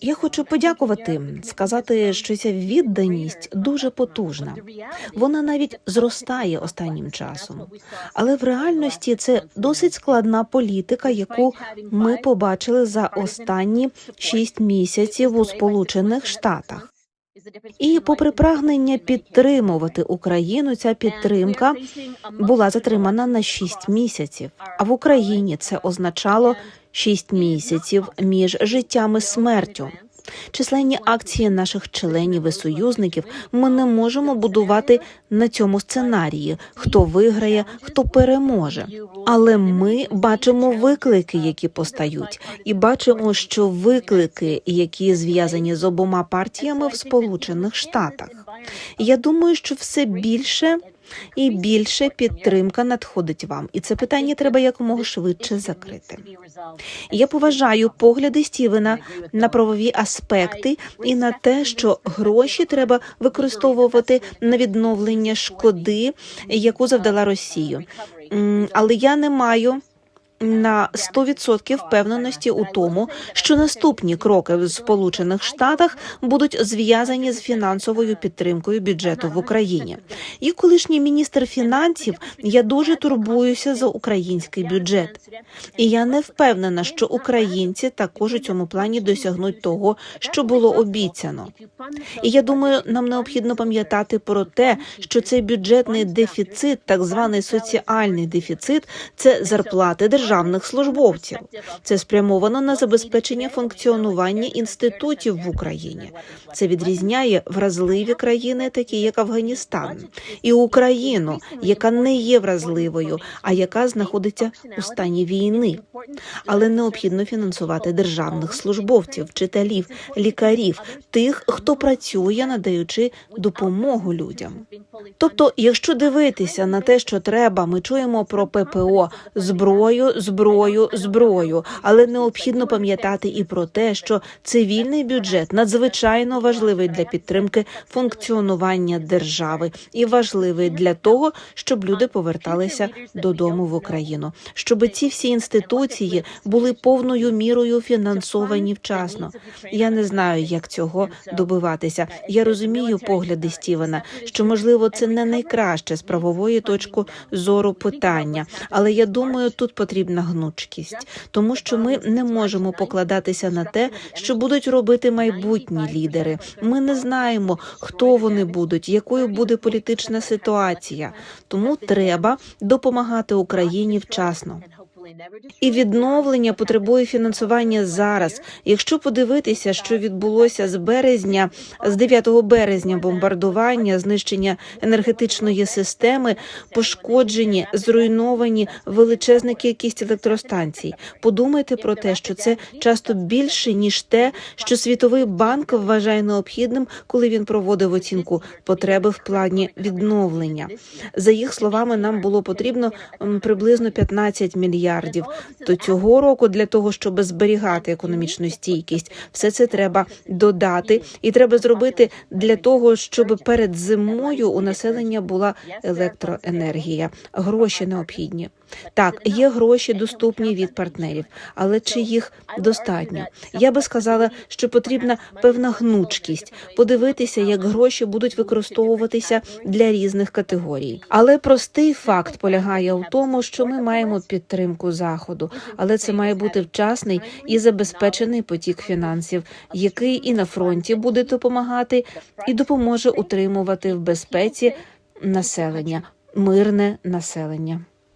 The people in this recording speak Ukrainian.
Я хочу подякувати, сказати, що ця відданість дуже потужна. Вона навіть зростає останнім часом. Але в реальності це досить складна політика, яку ми побачили за останні шість місяців у Сполучених Штатах. І, попри прагнення підтримувати Україну, ця підтримка була затримана на шість місяців. А в Україні це означало шість місяців між життям і смертю. Численні акції наших членів і союзників ми не можемо будувати на цьому сценарії, хто виграє, хто переможе. Але ми бачимо виклики, які постають, і бачимо, що виклики, які зв'язані з обома партіями в Сполучених Штатах. Я думаю, що все більше і більше підтримка надходить вам, і це питання треба якомога швидше закрити. Я поважаю погляди Стівена на правові аспекти і на те, що гроші треба використовувати на відновлення шкоди, яку завдала Росію. Але я не маю. На 100% впевненості у тому, що наступні кроки в Сполучених Штатах будуть зв'язані з фінансовою підтримкою бюджету в Україні. Як колишній міністр фінансів, я дуже турбуюся за український бюджет, і я не впевнена, що українці також у цьому плані досягнуть того, що було обіцяно. І я думаю, нам необхідно пам'ятати про те, що цей бюджетний дефіцит, так званий соціальний дефіцит, це зарплати державних службовців. Це спрямовано на забезпечення функціонування інститутів в Україні. Це відрізняє вразливі країни, такі як Афганістан, і Україну, яка не є вразливою, а яка знаходиться у стані війни. Але необхідно фінансувати державних службовців, вчителів, лікарів, тих, хто працює, надаючи допомогу людям. Тобто, якщо дивитися на те, що треба, ми чуємо про ППО зброю, зброю, зброю, але необхідно пам'ятати і про те, що цивільний бюджет надзвичайно важливий для підтримки функціонування держави і важливий для того, щоб люди поверталися додому в Україну, щоб ці всі інституції були повною мірою фінансовані вчасно. Я не знаю, як цього добиватися. Я розумію погляди Стівена, що можливо це не найкраще з правової точки зору питання, але я думаю, тут потрібна гнучкість, тому що ми не можемо покладатися на те, що будуть робити майбутні лідери. Ми не знаємо, хто вони будуть, якою буде політична ситуація. Тому треба допомагати Україні вчасно. І відновлення потребує фінансування зараз. Якщо подивитися, що відбулося з березня, з 9 березня, бомбардування, знищення енергетичної системи, пошкоджені, зруйновані величезна кількість електростанцій. Подумайте про те, що це часто більше ніж те, що світовий банк вважає необхідним, коли він проводив оцінку потреби в плані відновлення. За їх словами, нам було потрібно приблизно 15 мільярдів. То цього року для того, щоб зберігати економічну стійкість, все це треба додати, і треба зробити для того, щоб перед зимою у населення була електроенергія. Гроші необхідні. Так, є гроші доступні від партнерів, але чи їх достатньо? Я би сказала, що потрібна певна гнучкість, подивитися, як гроші будуть використовуватися для різних категорій. Але простий факт полягає у тому, що ми маємо підтримку заходу, але це має бути вчасний і забезпечений потік фінансів, який і на фронті буде допомагати, і допоможе утримувати в безпеці населення, мирне населення.